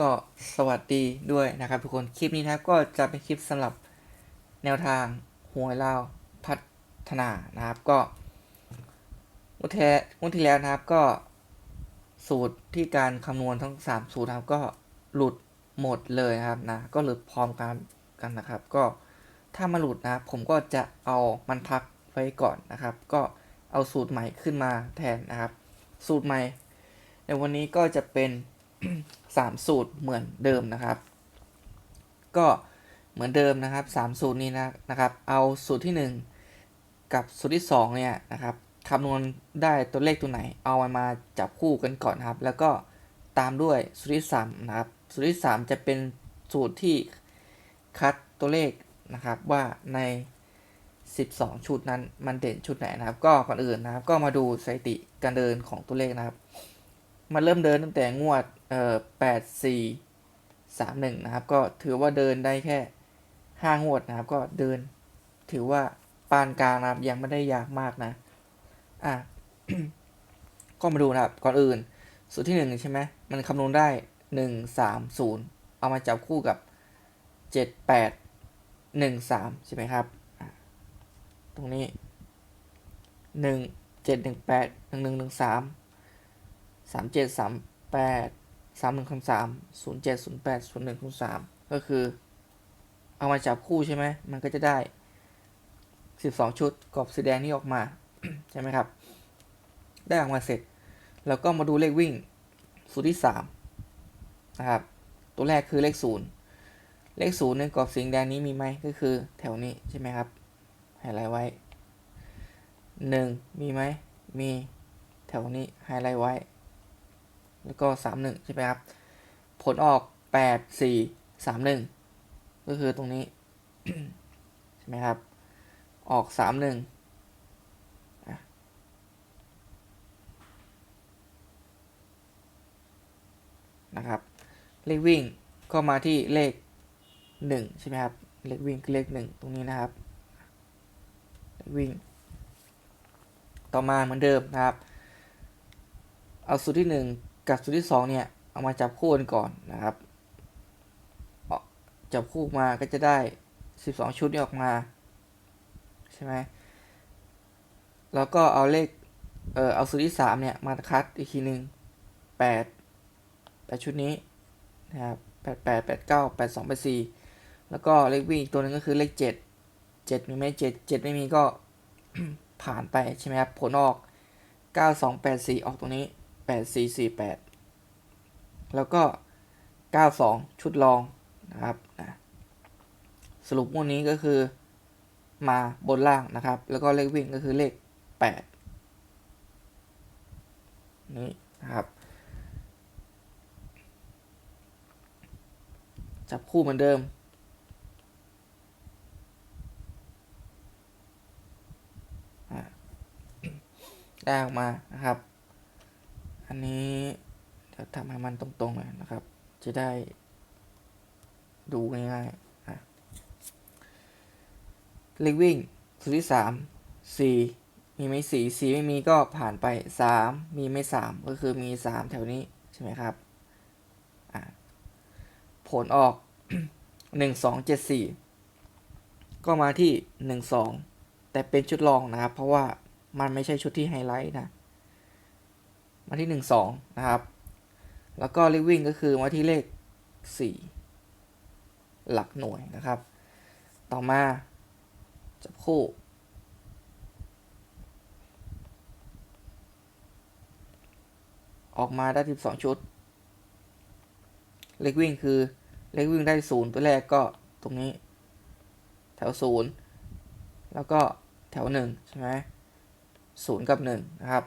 ก็สวัสดีด้วยนะครับทุกคน คลิปนี้นะครับก็จะเป็นคลิปสำหรับแนวทางหวยเล่าพัฒนานะครับก็งวดที่แล้วงวดที่แล้วนะครับก็สูตรที่การคำนวณทั้ง 3 สูตรนะครับก็หลุดหมดเลยนะครับนะก็หลุดพร้อมกันกันนะครับ ก็ถ้ามาหลุดนะครับผมก็จะเอามันพักไว้ก่อนนะครับ ก็เอาสูตรใหม่ขึ้นมาแทนนะครับ สูตรใหม่ ในวันนี้ก็จะเป็น 3 สูตรเหมือนเดิมนะครับ ก็เหมือนเดิมนะครับ 3 สูตรนี้นะนะครับ เอาสูตรที่ 1 กับสูตรที่2เนี่ยนะครับคำนวณได้ตัวเลขตัวไหน เอามันมาจับคู่กันก่อนนครับ แล้วก็ตามด้วยสูตรที่3นะครับสูตรที่ 3 จะเป็นสูตรที่คัดตัวเลขนะครับว่าใน 12 ชุดนั้นมันเด่นชุดไหนนะครับ ก็ก่อนอื่นนะครับ ก็มาดูสถิติการเดินของตัวเลขนะครับ มันเริ่มเดินตั้งแต่งวดเอ่อแปดสี่สามหนึ่งนะครับ ก็ถือว่าเดินได้แค่ห้างวดนะครับ ก็เดิน ถือว่าปานกลางนะครับยังไม่ได้ยากมากนะ อะก็มาดูนะครับ ก่อนอื่น สูตรที่หนึ่งใช่ไหมมันคำนวณได้หนึ่งสามศูนย์เอามาจับคู่กับเจ็ดแปดหนึ่งสามใช่ไหมครับ ตรงนี้หนึ่งเจ็ดหนึ่งแปดหนึ่งหนึ่งหนึ่งสาม สามเจ็ดสามแปดสามหนึ่งคูณสามศูนย์เจ็ดศูนย์แปดศูนย์หนึ่งคูณสามก็คือ เอามาจับคู่ใช่ไหมมันก็จะได้สิบสองชุดกรอบสีแดงนี่ออกมา ใช่ไหมครับ ได้ออกมาเสร็จ แล้วก็มาดูเลขวิ่งสูตรที่สามนะครับ ตัวแรกคือเลขศูนย์เลขศูนย์ในกรอบสีแดงนี้มีไหมก็คือแถวนี้ใช่ไหมครับไฮไลท์ไว้หนึ่งมีไหมมีแถวนี้ไฮไลท์ไว้ แล้วก็สามหนึ่งใช่ไหมครับ ผลออกแปดสี่สามหนึ่งก็คือตรงนี้ ใช่ไหมครับ ออกสามหนึ่งนะครับ เลขวิ่งก็มาที่เลขหนึ่งใช่ไหมครับ เลขวิ่งคือเลขหนึ่งตรงนี้นะครับ เลขวิ่ง ต่อมาเหมือนเดิมนะครับ เอาสูตรที่ 1 กับสูตรที่2เนี่ย เอามาจับคู่กันก่อนนะครับเอาจับคู่มาก็จะได้ 12 ชุดนี้ออกมาใช่ไหมแล้วก็เอาเลข เออเอาสูตรที่ 3 เนี่ย มาคัดอีกทีหนึ่ง8 8 ชุดนี้นะครับ8 8 8 9 8 2 8 4 แล้วก็เลขวิ่งอีกตัวหนึงก็คือเลข 7 7 มีไหม7 7 ไม่มีก็ผ่านไปใช่ไหมครับ ผลออก 9284 ออกตรงนี้ 8448 แล้วก็ 92 ชุดรองนะครับนะสรุปงวดนี้ก็คือมาบนล่างนะครับ แล้วก็เลขวิ่งก็คือเลข 8 นี่นะครับจับคู่เหมือนเดิม ได้ออกมานะครับ นนี้เดี๋ยวทำให้มันตรงๆเลยนะครับ จะได้ดูง่ายๆอะเลขวิ่งสูตรที่สามสี่มีไหมสี่สี่ไม่มีก็ผ่านไปสามมีไม่สามก็คือมีสามแถวนี้ใช่ไหมครับผลออกหนึ่งสองเจ็ดสี่ก็มาที่หนึ่งสองแต่เป็นชุดรองนะครับ เพราะว่ามันไม่ใช่ชุดที่ไฮไลท์นะ มาที่หนึ่งสองนะครับ แล้วก็เลขวิ่งก็คือมาที่เลขสี่หลักหน่วยนะครับ ต่อมาจับคู่ ออกมาได้สิบสองชุด เลขวิ่งคือเลขวิ่งได้ศูนย์ตัวแรกก็ตรงนี้ แถวศูนย์แล้วก็แถวหนึ่งใช่ไหมศูนย์กับหนึ่งนะครับ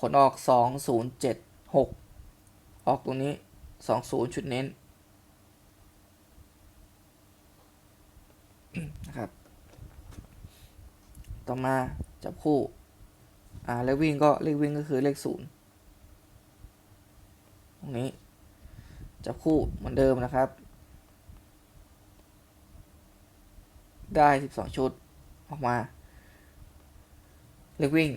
ผลออกสองศูนย์เจ็ดหกออกตรงนี้สองศูนย์ชุดเน้นนะครับ ต่อมาจับคู่ อ่า เลขวิ่งก็เลขวิ่งก็คือเลขศูนย์ตรงนี้ จับคู่เหมือนเดิมนะครับ ได้ 12 ชุดออกมา เลขวิ่ง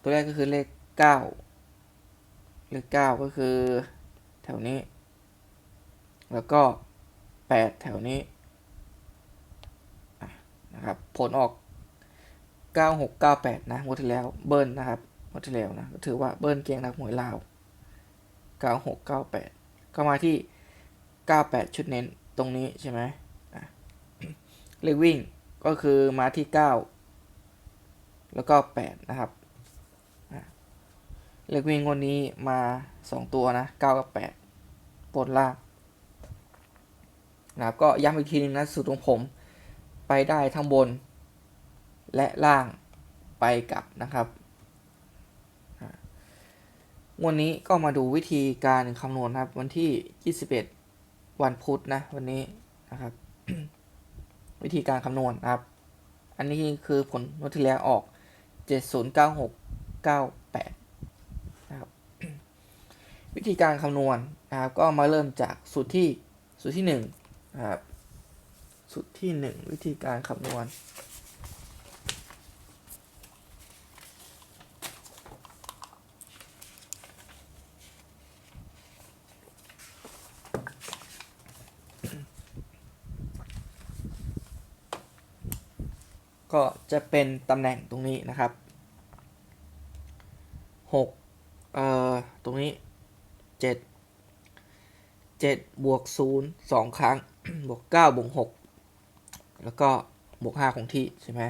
ตัวแรกก็คือเลข 9 เลข 9 ก็คือแถวนี้ แล้วก็แปดแถวนี้นะครับ ผลออกเก้าหกเก้าแปดนะงวดที่แล้วเบิ้ลนะครับงวดที่แล้วนะก็ถือว่าเบิ้ลเกียงนักหวยลาวเก้าหกเก้าแปดก็มาที่เก้าแปดชุดเน้นตรงนี้ใช่ไหมอะเลขวิ่งก็คือมาที่เก้าแล้วก็แปดนะครับ เลขวิ่งวันนี้มาสองตัวนะเก้ากับแปดบนล่างนะครับก็ย้ำอีกทีนึงนะสูตรของผม ไปได้ทั้งบน และล่างไปกลับนะครับวันนี้ก็มาดูวิธีการคำนวณนะครับ วันที่ 21 วันพุธนะ วันนี้นะครับ วิธีการคำนวณนะครับ อันนี้คือผลงวดที่แล้วออก 709698นะครับ วิธีการคำนวณนะครับก็มาเริ่มจากสูตรที่สูตรที่1นะครับสูตรที่ 1 วิธีการคำนวณก็จะเป็นตำแหน่งตรงนี้นะครับหกเอ่อ ตรงนี้ เจ็ดเจ็ดบวกศูนย์สองครั้ง บวกเก้าบวกหกแล้วก็บวกห้าคงที่ใช่ไหม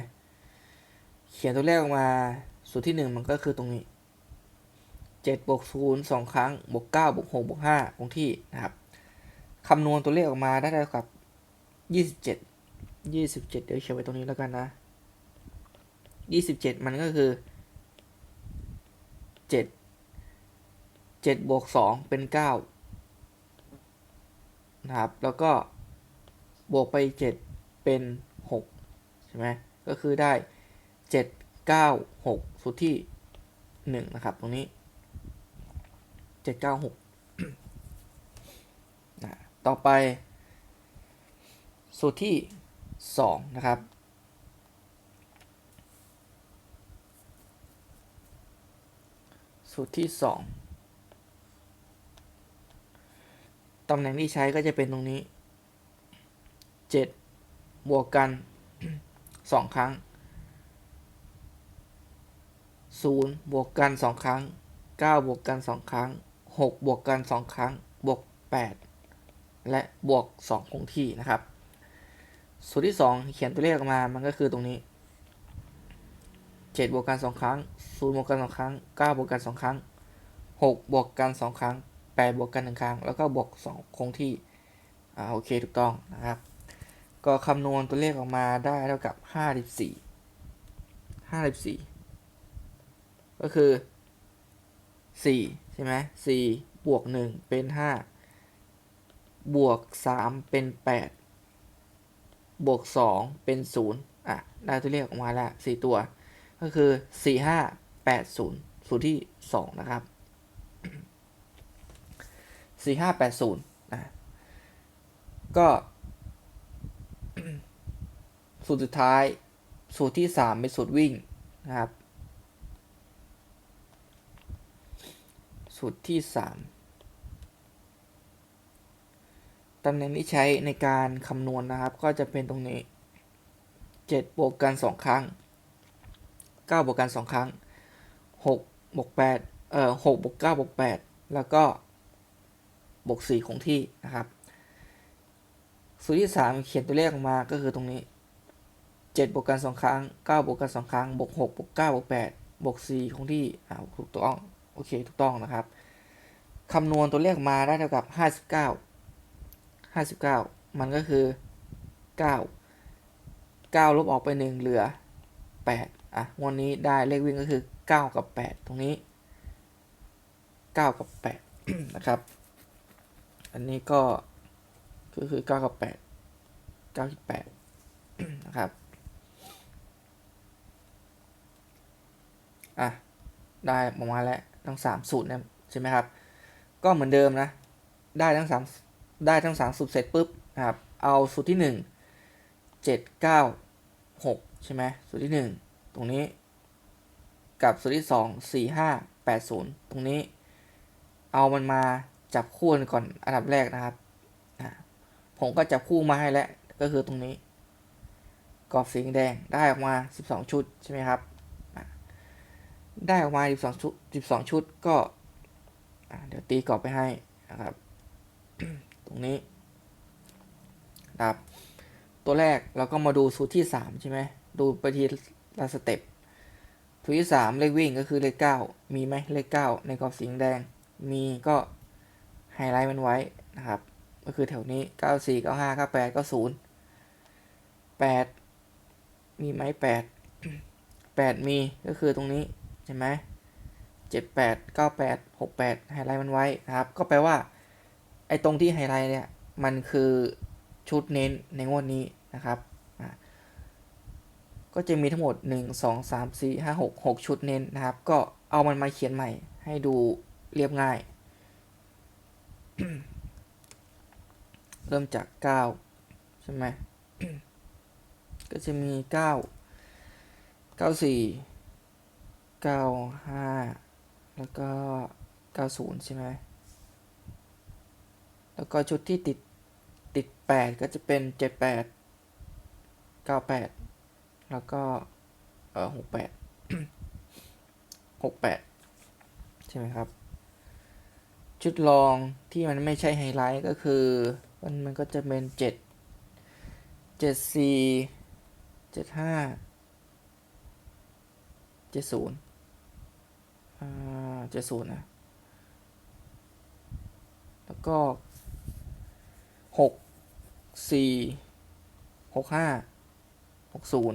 เขียนตัวเลขออกมาสูตรที่หนึ่งมันก็คือตรงนี้เจ็ดบวกศูนย์สองครั้งบวกเก้าบวกหกบวกห้าคงที่นะครับคำนวณตัวเลขออกมาได้เท่ากับยี่สิบเจ็ดยี่สิบเจ็ดเดี๋ยวเขียนไว้ตรงนี้แล้วกันนะยี่สิบเจ็ดมันก็คือเจ็ด เจ็ดบวกสองเป็นเก้านะครับ แล้วก็บวกไปเจ็ดเป็นหกใช่ไหมก็คือได้เจ็ดเก้าหกสูตรที่หนึ่งนะครับ ตรงนี้เจ็ดเก้าหกนะต่อไป สูตรที่สองนะครับสูตรที่สอง ตำแหน่งที่ใช้ก็จะเป็นตรงนี้เจ็ดบวกกันสองครั้งศูนย์บวกกันสองครั้งเก้าบวกกันสองครั้งหกบวกกันสองครั้ง บวกแปดและบวกสองคงที่นะครับ สูตรที่สองเขียนตัวเลขออกมา มันก็คือตรงนี้เจ็ดบวกกันสองครั้งศูนย์บวกกันสองครั้งเก้าบวกกันสองครั้งหกบวกกันสองครั้ง แปดบวกกันหนึ่งครั้ง แล้วก็บวกสองคงที่ อ่า โอเค ถูกต้องนะครับ ก็คำนวณตัวเลขออกมาได้เท่ากับห้าสิบสี่ห้าสิบสี่ก็คือสี่ใช่ไหมสี่บวกหนึ่งเป็นห้าบวกสามเป็นแปดบวกสองเป็นศูนย์อะ ได้ตัวเลขออกมาล้วสี่ตัว ก็คือสี่ห้าแปดศูนย์สูตรที่สองนะครับ สี่ห้าแปดศูนย์นะก็สูตรสุดท้ายสูตรที่สามเป็นสูตรวิ่งนะครับ สูตรที่สามตำแหน่งที่ใช้ในการคำนวณนะครับ ก็จะเป็นตรงนี้เจ็ดบวกกันสองครั้งเก้าบวกกันสองครั้งหกบวกแปดเอ่อหกบวกเก้าบวกแปดแล้วก็ บวกสี่คงที่นะครับสูตรที่สามเขียนตัวเลขออกมาก็คือตรงนี้เจ็ดบวกกันสองครั้งเก้าบวกกันสองครั้งบวกหกบวกเก้าบวกแปดบวกสี่คงที่อ่าถูกต้องโอเคถูกต้องนะครับคำนวณตัวเลขออกมาได้เท่ากับห้าสิบเก้าห้าสิบเก้ามันก็คือเก้าเก้าลบออกไปหนึ่งเหลือแปดอะวันนี้ได้เลขวิ่งก็คือเก้ากับแปดตรงนี้เก้ากับแปดนะครับ อันนี้ก็ก็คือเก้ากับแปดเก้าที่แปดนะครับ อะ ได้ประมาณแล้วทั้งสามสูตรนะใช่ไหมครับ ก็เหมือนเดิมนะ ได้ทั้งสามได้ทั้งสามสูตรเสร็จปุ๊บนะครับ เอาสูตรที่หนึ่งเจ็ดเก้าหกใช่ไหมสูตรที่หนึ่งตรงนี้ กับสูตรที่สองสี่ห้าแปดศูนย์ตรงนี้ เอามันมา จับคู่กันก่อนอันดับแรกนะครับ ผมก็จับคู่มาให้แล้ว ก็คือตรงนี้ กรอบสีแดงได้ออกมา 12 ชุดใช่ไหมครับ ได้ออกมา 12 ชุด 12 ชุดก็ เดี๋ยวตีกรอบไปให้นะครับ ตรงนี้นะครับตัวแรกเราก็มาดูสูตรที่ 3 ใช่ไหมดูไปทีละสเต็ปสูตรที่ 3 เลขวิ่งก็คือเลข 9 มีไหมเลข 9 ในกรอบสีแดง มีก็ ไฮไลท์มันไว้นะครับ ก็คือแถวนี้ 94 95 98 90 8 มีไหม8 8 มีก็คือตรงนี้ใช่ไหม78 98 68 ไฮไลท์มันไว้นะครับ ก็แปลว่า ไอ้ตรงที่ไฮไลท์เนี่ย มันคือชุดเน้นในงวดนี้นะครับก็จะมีทั้งหมด 1 2 3 4 5 6 6 ชุดเน้นนะครับ ก็เอามันมาเขียนใหม่ให้ดูเรียบง่าย เริ่มจาก 9 ใช่ไหม ก็จะมี 9 94 95 แล้วก็ 90 ใช่ไหม แล้วก็ชุดที่ติดติด 8 ก็จะเป็น 78 98 แล้วก็เออ68 68 ใช่ไหมครับ ชุดรองที่มันไม่ใช่ไฮไลท์ก็คือ มันมันก็จะเป็น 7 74 75 70อ่า70นะแล้วก็ 6 4 65 60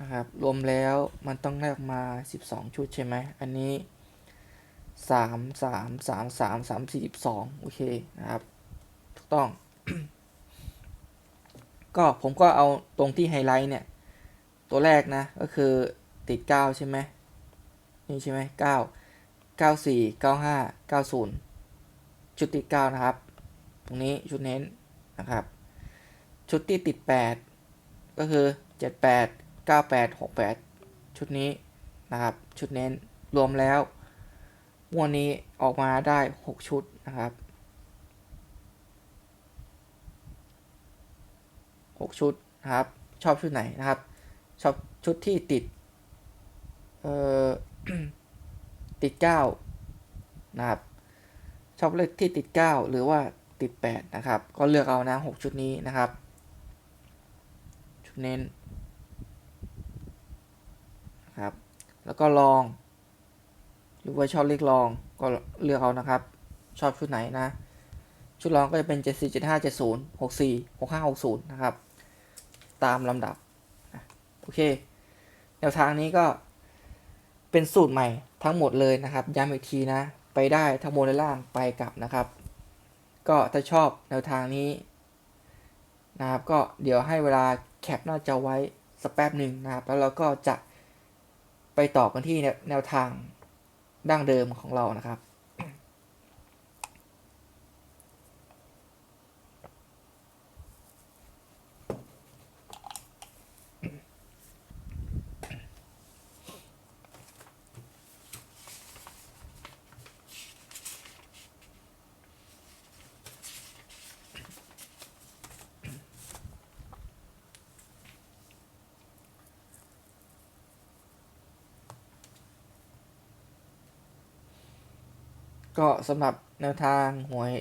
นะครับ รวมแล้วมันต้องได้ออกมา 12 ชุดใช่ไหม อันนี้ 3 3 3 3 3 4 2โอเคนะครับถูกต้อง ก็ผมก็เอาตรงที่ไฮไลท์เนี่ย ตัวแรกนะ ก็คือติด9ใช่ไหมนี่ใช่ไหม9 94 95 90ชุดติด9นะครับ ตรงนี้ชุดเน้นนะครับ ชุดที่ติด8ก็คือ78 98 68ชุดนี้นะครับ ชุดเน้นรวมแล้ว วดนี้ออกมาได้ 6 ชุดนะครับ 6 ชุดนะครับ ชอบชุดไหนนะครับ ชอบชุดที่ติด เอ่อ ติด 9 นะครับ ชอบเลขที่ติด 9 หรือว่าติด 8 นะครับ ก็เลือกเอานะ 6 ชุดนี้นะครับ ชุดเน้นนะครับ แล้วก็ลอง หรือว่าชอบเลขลองก็เลือกเอานะครับ ชอบชุดไหนนะ ชุดลองก็จะเป็น 74 75 70 64 65 60 นะครับ ตามลำดับ โอเค แนวทางนี้ก็เป็นสูตรใหม่ทั้งหมดเลยนะครับ ย้ำอีกทีนะ ไปได้ทั้งบนและล่างไปกลับนะครับ ก็ถ้าชอบแนวทางนี้นะครับก็เดี๋ยวให้เวลาแคปหน้าจอไว้สักแป๊บหนึ่งนะครับ แล้วเราก็จะไปต่อกันที่แนวทาง ดั้งเดิมของเรานะครับ ก็สำหรับแนวทางหวย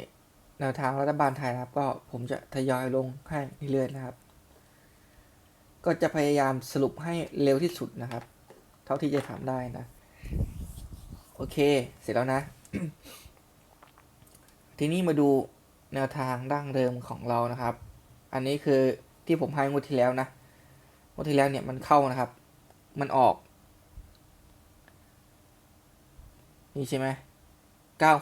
แนวทางรัฐบาลไทยนะครับ ก็ผมจะทยอยลงให้เรื่อยๆนะครับ ก็จะพยายามสรุปให้เร็วที่สุดนะครับ เท่าที่จะทำได้นะ โอเค เสร็จแล้วนะ ทีนี้มาดูแนวทางดั้งเดิมของเรานะครับ อันนี้คือที่ผมให้งวดที่แล้วนะงวดที่แล้วเนี่ยมันเข้านะครับ มันออก นี่ใช่ไหม เก้า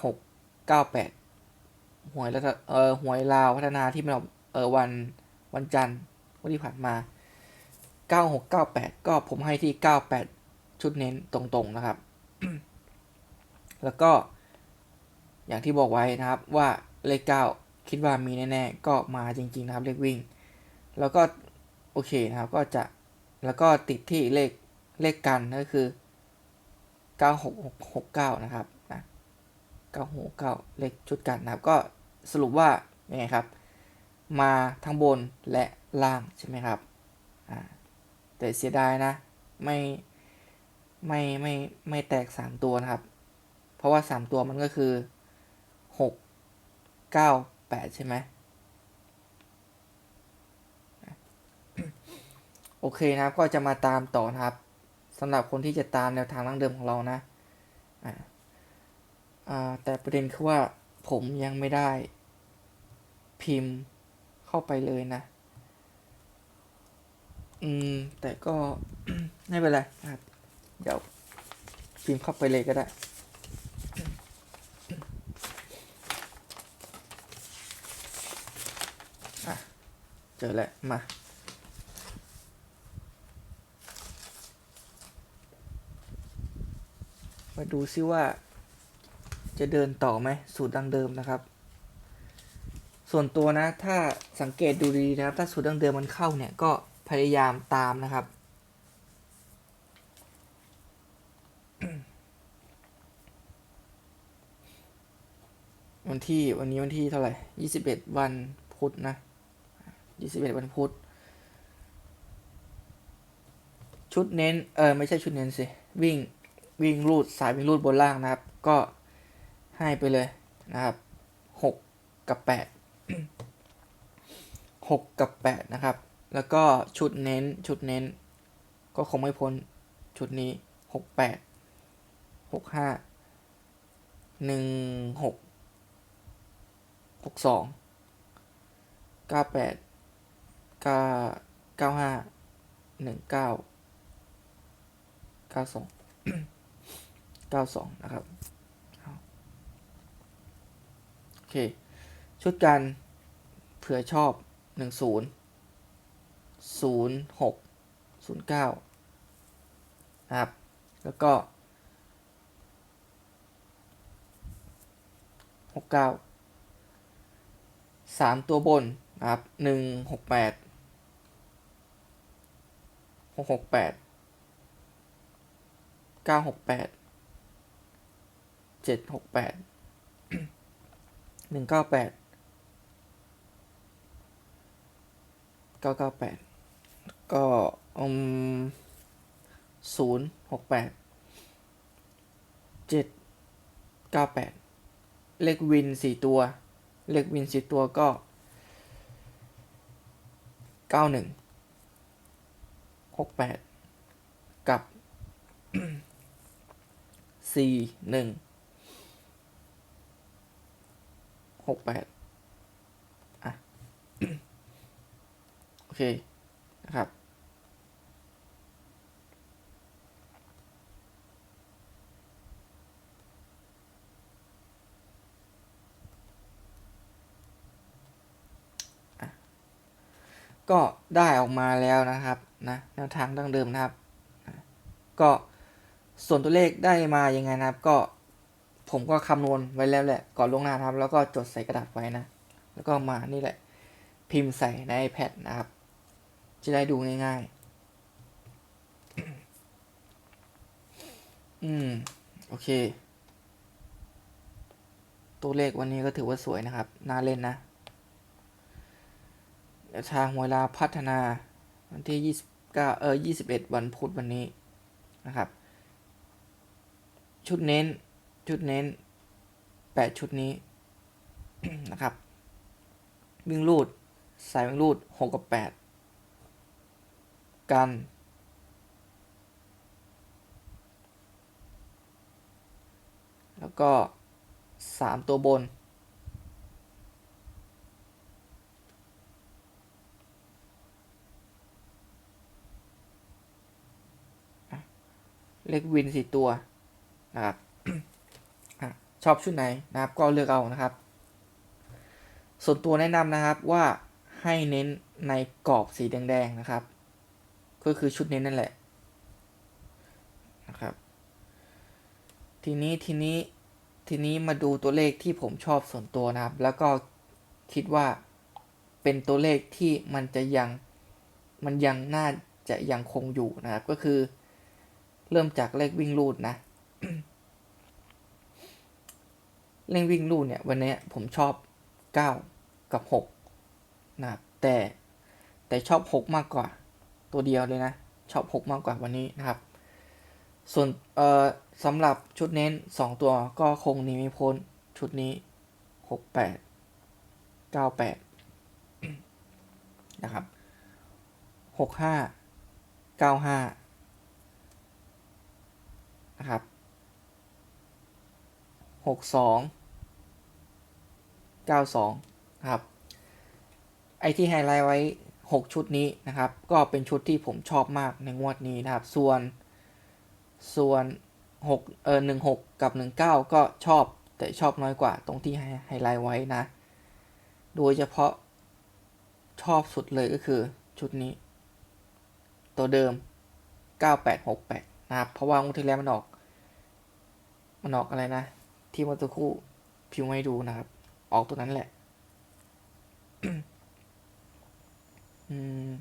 หวยแล้วเออหวยลาวพัฒนาที่มันออกเออวันวันจันทร์วันที่ผ่านมาเก้าหกเก้าแปดก็ผมให้ที่เก้าแปดชุดเน้นตรงๆนะครับ แล้วก็อย่างที่บอกไว้นะครับว่าเลขเก้าคิดว่ามีแน่ๆ ก็มาจริงๆนะครับเลขวิ่ง แล้วก็โอเคนะครับก็จะแล้วก็ติดที่เลขเลขกันก็คือเก้าหกหกเก้านะครับ นะ9 6 9เลขชุดกันนะครับ ก็สรุปว่ายังไงครับ มาทั้งบนและล่างใช่ไหมครับอ่าแต่เสียดายนะ ไม่ไม่ไม่ไม่แตก 3 ตัวนะครับ เพราะว่า 3 ตัวมันก็คือ 6 9 8 ใช่ไหมโอเคนะครับก็จะมาตามต่อนะครับสำหรับคนที่จะตามแนวทางดั้งเดิมของเรานะอ่า แต่ประเด็นคือว่าผมยังไม่ได้ พิมพ์เข้าไปเลยนะ อืม แต่ก็ ไม่เป็นไรครับ เดี๋ยว พิมพ์เข้าไปเลยก็ได้เจอแล้วมามาดูซิว่า จะเดินต่อไหมสูตรดังเดิมนะครับ ส่วนตัวนะถ้าสังเกตดูดีนะครับ ถ้าสูตรดังเดิมมันเข้าเนี่ยก็พยายามตามนะครับ วันที่วันนี้วันที่เท่าไหร่ยี่สิบเอ็ดวันพุธนะยี่สิบเอ็ดวันพุธชุดเน้น เออไม่ใช่ชุดเน้นสิ วิ่งวิ่งรูดสายวิ่งรูดบนล่างนะครับ ก็ ให้ไปเลยนะครับหกกับแปดหกกับแปดนะครับ แล้วก็ชุดเน้นชุดเน้น ก็คงไม่พ้นชุดนี้หกแปดหกห้าหนึ่งหกหกสองเก้าแปดเก้าเก้าห้าหนึ่งเก้าเก้าสองเก้าสองนะครับ โอเค ชุดกันเผื่อชอบหนึ่งศูนย์ศูนย์หกศูนย์เก้านะครับ แล้วก็หกเก้าสามตัวบนนะครับหนึ่งหกแปด หนึ่งเก้าแปดเก้าเก้าแปดก็อืมศูนย์หกแปดเจ็ดเก้าแปดเลขวินสี่ตัว เลขวินสี่ตัวก็เก้าหนึ่งหกแปดกับสี่หนึ่ง หกแปดอะ โอเค นะครับ ก็ได้ออกมาแล้วนะครับนะแนวทางดั้งเดิมนะครับ ก็ส่วนตัวเลขได้มายังไงนะครับก็ ผมก็คำนวณไว้แล้วแหละ ก่อนลวงหน้านะครับ แล้วก็จดใส่กระดาษไว้นะ แล้วก็มานี่แหละ พิมพ์ใส่ใน iPad นะครับ จะได้ดูง่าย ๆ อืม โอเค ตัวเลขวันนี้ก็ถือว่าสวยนะครับ น่าเล่นนะทางเวลาพัฒนาวันที่ 29 เออ 21 วันพุธวันนี้นะครับ ชุดเน้น ชุดเน้น 8 ชุดนี้นะครับ วิ่งรูด สายวิ่งรูด 6 กับ 8 กัน แล้วก็ 3 ตัวบน เลขวินสี่ตัวนะครับ ชอบชุดไหนนะครับ ก็เลือกเอานะครับ ส่วนตัวแนะนำนะครับว่าให้เน้นในกรอบสีแดงๆนะครับ ก็คือชุดเน้นนั่นแหละนะครับ ทีนี้ทีนี้ทีนี้มาดูตัวเลขที่ผมชอบส่วนตัวนะครับ แล้วก็คิดว่าเป็นตัวเลขที่มันจะยังมันยังน่าจะยังคงอยู่นะครับ ก็คือ เริ่มจากเลขวิ่งรูดนะ เลขวิ่งรูดเนี่ย วันนี้ผมชอบ 9 กับหกนะครับ แต่แต่ชอบหกมากกว่า ตัวเดียวเลยนะ ชอบหกมากกว่าวันนี้นะครับ ส่วนเอ่อสำหรับชุดเน้น 2 ตัวก็คงหนีไม่พ้นชุดนี้ 68 98 นะครับ 65 95 นะครับ 62 92 นะครับ ไอที่ไฮไลท์ไว้ 6 ชุดนี้นะครับ ก็เป็นชุดที่ผมชอบมากในงวดนี้นะครับ ส่วน ส่วน6เออ16 กับ 19 ก็ชอบแต่ชอบน้อยกว่าตรงที่ไฮไลท์ไว้นะ โดยเฉพาะชอบสุดเลยก็คือชุดนี้ ตัวเดิม 9868 นะครับ เพราะว่างวดที่แล้วมันออก มันออกอะไรนะ ที่มื่อสักครู่พิมพ์ให้ดูนะครับ ออกตัวนั้นแหละ อืม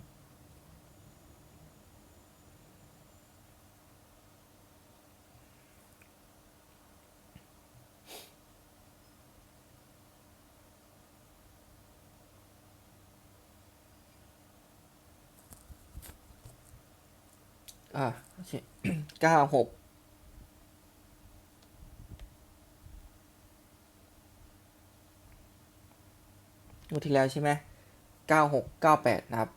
อ่าโอเคเก้าหก งวดที่แล้วใช่ไหมเก้าหกเก้าแปดนะครับ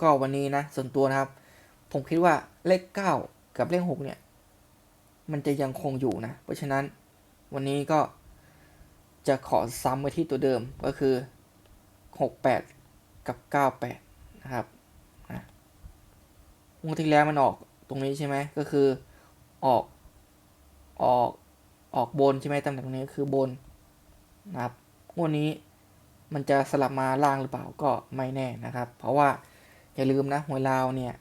ก็วันนี้นะ ส่วนตัวนะครับ ผมคิดว่าเลขเก้ากับเลขหกเนี่ย มันจะยังคงอยู่นะ เพราะฉะนั้นวันนี้ก็จะขอซ้ำไปที่ตัวเดิมก็คือหกแปดกับเก้าแปดนะครับนะงวดที่แล้วมันออกตรงนี้ใช่ไหมก็คือออกออกออกบนใช่ไหมตำแหน่งตรงนี้ก็คือบนนะครับงวดนี้ มันจะสลับมาล่างหรือเปล่าก็ไม่แน่นะครับ เพราะว่าอย่าลืมนะหวยลาวเนี่ย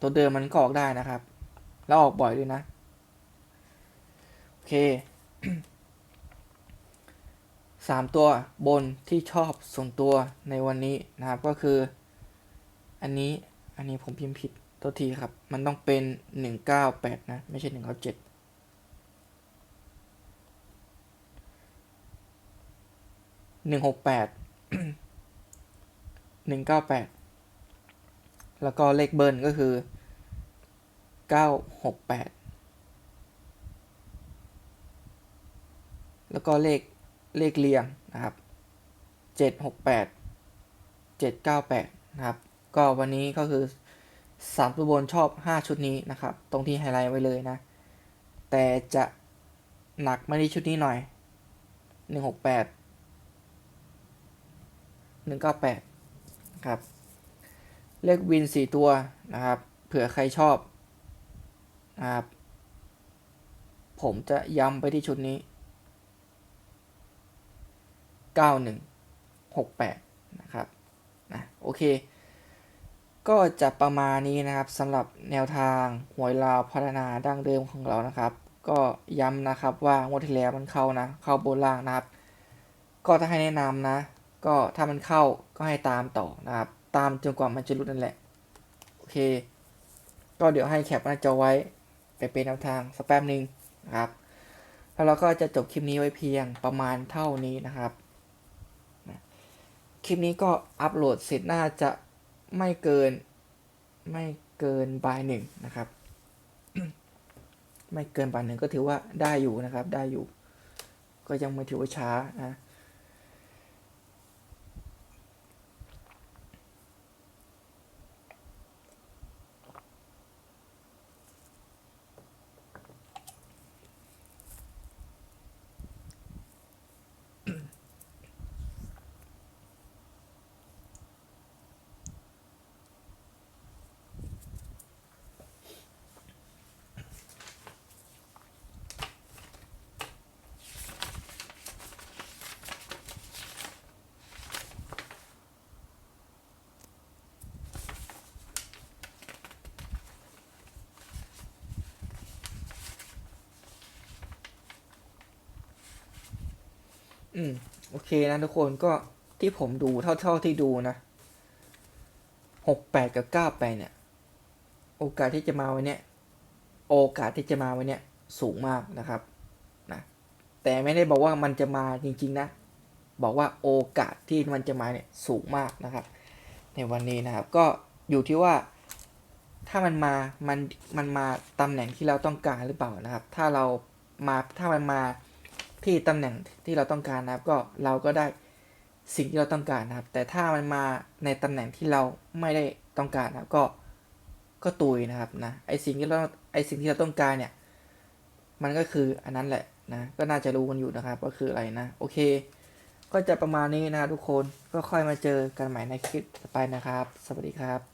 ตัวเดิมมันก็ออกได้นะครับ แล้วออกบ่อยด้วยนะ โอเคสามตัวบนที่ชอบส่วนตัวในวันนี้นะครับก็คือ อันนี้อันนี้ผมพิมพ์ผิดตัวทีครับ มันต้องเป็นหนึ่งเก้าแปดนะ ไม่ใช่หนึ่งเก้าเจ็ดหนึ่งหกแปด หนึ่งเก้าแปดแล้วก็เลขเบิร์นก็คือเก้าหกแปดแล้วก็เลขเลขเรียงนะครับเจ็ดหกแปดเจ็ดเก้าแปดนะครับ ก็วันนี้ก็คือสามตัวบนชอบห้าชุดนี้นะครับ ตรงที่ไฮไลท์ไว้เลยนะ แต่จะหนักมาที่ชุดนี้หน่อยหนึ่งหกแปด หนึ่งเก้าแปดนะครับ เลขวินสี่ตัวนะครับ เผื่อใครชอบนะครับ ผมจะย้ำไปที่ชุดนี้ 9168 นะครับนะโอเค ก็จะประมาณนี้นะครับสำหรับแนวทางหวยลาวพัฒนาดั้งเดิมของเรานะครับ ก็ย้ำนะครับว่างวดที่แล้วมันเข้านะ เข้าบนล่างนะครับ ก็ถ้าให้แนะนำนะ ก็ถ้ามันเข้าก็ให้ตามต่อนะครับ ตามจนกว่ามันจะรุดนั่นแหละ โอเค ก็เดี๋ยวให้แคปหน้าจอไว้ไปเป็นแนวทางสักแป๊บหนึ่งนะครับ แล้วเราก็จะจบคลิปนี้ไว้เพียงประมาณเท่านี้นะครับ คลิปนี้ก็อัปโหลดเสร็จน่าจะไม่เกินไม่เกินบ่ายหนึ่งนะครับ ไม่เกินบ่ายหนึ่งก็ถือว่าได้อยู่นะครับ ได้อยู่ ก็ยังไม่ถือว่าช้านะ อืม โอเคนะทุกคนก็ที่ผมดูเท่าเท่าที่ดูนะหกแปดกับเก้าแปดเนี่ย โอกาสที่จะมาวันเนี้ยโอกาสที่จะมาวันเนี้ยสูงมากนะครับนะแต่ไม่ได้บอกว่ามันจะมาจริง ๆ นะ บอกว่าโอกาสที่มันจะมาเนี่ยสูงมากนะครับ ในวันนี้นะครับก็อยู่ที่ว่าถ้ามันมา มัน มันมาตำแหน่งที่เราต้องการหรือเปล่านะครับ ถ้าเรามา ถ้ามันมา ที่ตำแหน่งที่เราต้องการนะครับ ก็เราก็ได้สิ่งที่เราต้องการนะครับ แต่ถ้ามันมาในตำแหน่งที่เราไม่ได้ต้องการนะครับ ก็ก็ตุยนะครับนะไอสิ่งที่เราไอสิ่งที่เราต้องการเนี่ย มันก็คืออันนั้นแหละนะก็น่าจะรู้กันอยู่นะครับก็คืออะไรนะโอเค ก็จะประมาณนี้นะทุกคนก็ค่อยมาเจอกันใหม่ในคลิปต่อไปนะครับ สวัสดีครับ